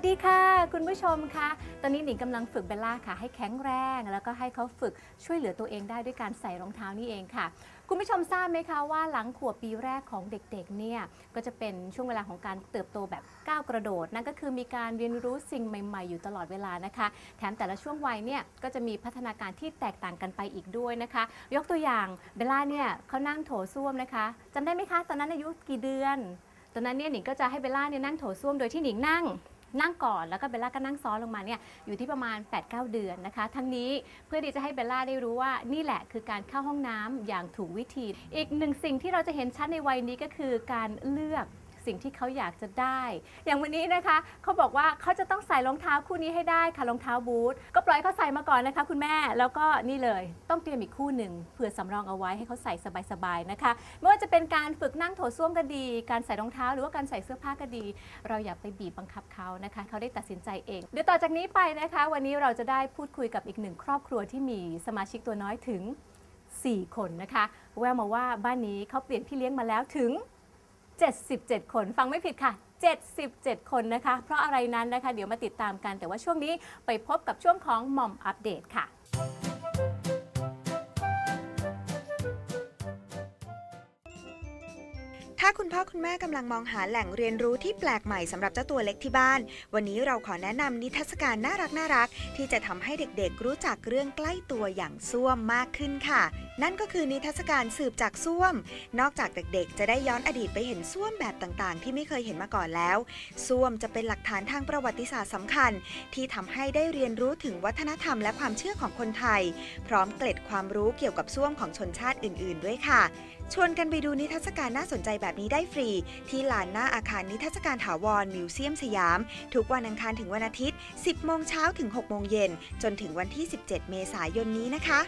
วัสดีค่ะ คุณผู้ชมคะ ตอนนี้หนิงกำลังฝึกเบลล่าค่ะ ให้แข็งแรง แล้วก็ให้เขาฝึกช่วยเหลือตัวเองได้ด้วยการใส่รองเท้านี่เองค่ะ คุณผู้ชมทราบไหมคะว่าหลังขวบปีแรกของเด็กๆเนี่ยก็จะเป็นช่วงเวลาของการเติบโตแบบก้าวกระโดด นั่นก็คือมีการเรียนรู้สิ่งใหม่ ๆ อยู่ตลอดเวลานะคะ แถมแต่ละช่วงวัยเนี่ยก็จะมีพัฒนาการที่แตกต่างกันไปอีกด้วยนะคะ ยกตัวอย่างเบลล่าเนี่ยเขานั่งโถส้วมนะคะจำได้ไหมคะ ตอนนั้นอายุกี่เดือน ตอนนั้นเนี่ยหนิงก็จะให้เบลล่าเนี่ยนั่งโถส้วมโดยที่หนิงนั่ง นั่งก่อนแล้วก็เบลล่าก็นั่งซ้อนลงมาเนี่ยอยู่ที่ประมาณ 8-9 เดือนนะคะ ทั้งนี้เพื่อที่จะให้เบลล่าได้รู้ว่านี่แหละคือการเข้าห้องน้ำอย่างถูกวิธี อีกหนึ่งสิ่งที่เราจะเห็นชัดในวัยนี้ก็คือการเลือก สิ่งที่เขาอยากจะได้ อย่างวันนี้นะคะเขาบอกว่าเขาจะต้องใส่รองเท้าคู่นี้ให้ได้ค่ะรองเท้าบูทก็ปล่อยเขาใส่มาก่อนนะคะ คุณแม่แล้วก็นี่เลย ต้องเตรียมอีกคู่หนึ่งเผื่อสำรองเอาไว้ให้เขาใส่สบายๆนะคะ ไม่ว่าจะเป็นการฝึกนั่งโถส้วมก็ดี การใส่รองเท้าหรือว่าการใส่เสื้อผ้าก็ดี เราอย่าไปบีบบังคับเขานะคะเขาได้ตัดสินใจเองเดี๋ยวต่อจากนี้ไปนะคะ วันนี้เราจะได้พูดคุยกับอีกหนึ่งครอบครัวที่มีสมาชิกตัวน้อยถึง 4 คนนะคะ แววมาว่าบ้านนี้เขาเปลี่ยนพี่เลี้ยงมาแล้วถึง 77 คน ฟังไม่ผิดค่ะ 77 คนนะคะ เพราะอะไรนั้นนะคะ เดี๋ยวมาติดตามกัน แต่ว่าช่วงนี้ไปพบกับช่วงของหม่อมอัปเดตค่ะ ถ้าคุณพ่อคุณแม่กำลังมองหาแหล่งเรียนรู้ที่แปลกใหม่สำหรับเจ้าตัวเล็กที่บ้าน วันนี้เราขอแนะนำนิทรรศการน่ารักน่ารัก ที่จะทำให้เด็กๆ รู้จักเรื่องใกล้ตัวอย่างส้วมมากขึ้นค่ะ นั่นก็คือนิทรรศการสืบจากส้วม นอกจากเด็กๆ จะได้ย้อนอดีตไปเห็นส้วมแบบต่างๆ ที่ไม่เคยเห็นมาก่อนแล้วส้วมจะเป็นหลักฐานทางประวัติศาสตร์สำคัญ ที่ทำให้ได้เรียนรู้ถึงวัฒนธรรมและความเชื่อของคนไทย พร้อมเกล็ดความรู้เกี่ยวกับส้วมของชนชาติอื่น ๆ ด้วยค่ะ ชวนกันไปดูนิทรรศการน่าสนใจแบบนี้ได้ฟรี ที่ลานหน้าอาคารนิทรรศการถาวรมิวเซียมสยาม ทุกวันอังคารถึงวันอาทิตย์ 10 โมงเช้าถึง 6 โมงเย็น จนถึงวันที่ 17 เมษายนนี้นะคะ